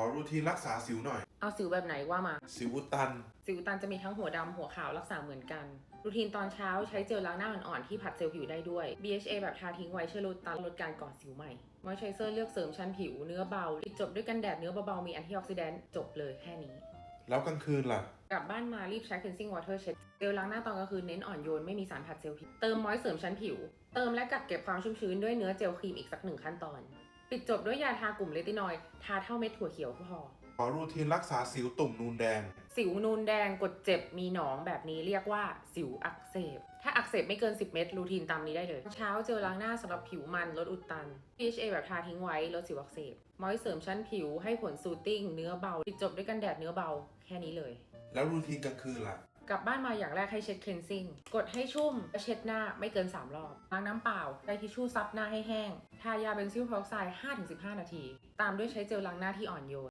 อรูทีนรักษาสิวหน่อย เอาสิวแบบไหนว่ามา สิวอุดตัน สิวอุดตันจะมีทั้งหัวดำหัวขาวรักษาเหมือนกัน รูทีนตอนเช้าใช้เจลล้างหน้าอ่อนๆที่ผัดเซลล์ผิวได้ด้วย BHA แบบทาทิ้งไว้ช่วยลดตันลดการก่อสิวใหม่ มอยเจอร์เซอร์เลือกเสริมชั้นผิวเนื้อเบาปิดจบด้วยกันแดดเนื้อเบาๆมีแอนตี้ออกซิแดนต์จบเลยแค่นี้ แล้วกลางคืนล่ะ กลับบ้านมารีบใช้ cleansing water เช็ดเจลล้างหน้าตอนกลางคืนเน้นอ่อนโยนไม่มีสารผัดเซลล์ผิวเติมมอยส์เสริมชั้นผิว เติมและกักเก็บความชุ่มชื้นด้วยเนื้อเจลครีมอีกสักหนึ่งขั้นตอน ปิดจบด้วยยาทากลุ่มเลตินอยด์ทาเท่าเม็ดถั่วเขียวก็พอ ขอรูทีนรักษาสิวตุ่มนูนแดง สิวนูนแดงกดเจ็บมีหนองแบบนี้เรียกว่าสิวอักเสบ ถ้าอักเสบไม่เกิน 10 เม็ดรูทีนตามนี้ได้เลย เช้าเจลล้างหน้าสำหรับผิวมันลดอุดตัน PHA แบบทาทิ้งไว้ลดสิวอักเสบ มอยส์เสริมชั้นผิวให้ผลซูตติ้งเนื้อเบาปิดจบด้วยกันแดดเนื้อเบาแค่นี้เลย แล้วรูทีนกลางคืนล่ะ กลับบ้านมาอย่างแรกให้เช็ด cleansing กดให้ชุ่มเช็ดหน้าไม่เกิน 3 รอบล้างน้ำเปล่าใช้ทิชชู่ซับหน้าให้แห้ง ทายาเบนซิลพอร์ออกไซด์5-15 นาที ตามด้วยใช้เจลล้างหน้าที่อ่อนโยน